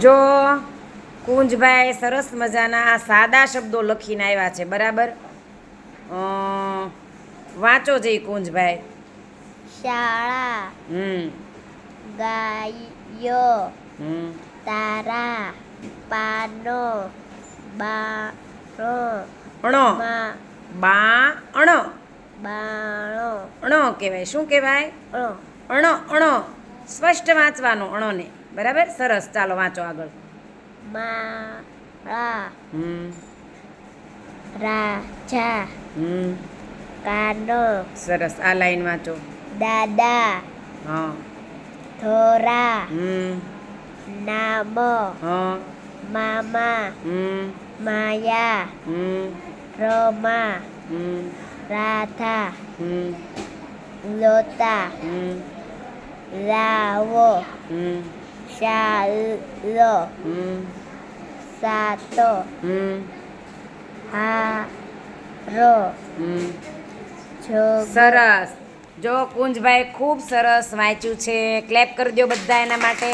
જો કુંજભાઈ સરસ મજાના સાદા શબ્દો લખીને આવ્યા છે બરાબર? વાંચો જઈ કુંજભાઈ. શાળા હમ. ગાયો હમ. તારા પાનો બાણો અણો. બા અણો બાણો. અણો કહેવાય. શું કહેવાય? અણો. અણો અણો. સ્પષ્ટ વાંચવાનો અણોને. બરાબર? સરસ. ચાલો વાંચો આગળ. માળા હમ. રાજા હમ. કાનો સરસ. આ લાઈન વાંચો. દાદા હા. થોરા હમ. નામ હા. મામા હમ. માયા હમ. રમા હમ. રાધા હમ. લોતા હમ. રાવો હમ. હમ સાતો હારો સરસ. જો કુંજભાઈ ખૂબ સરસ વાંચ્યું છે. ક્લેપ કરી દો બધા એના માટે.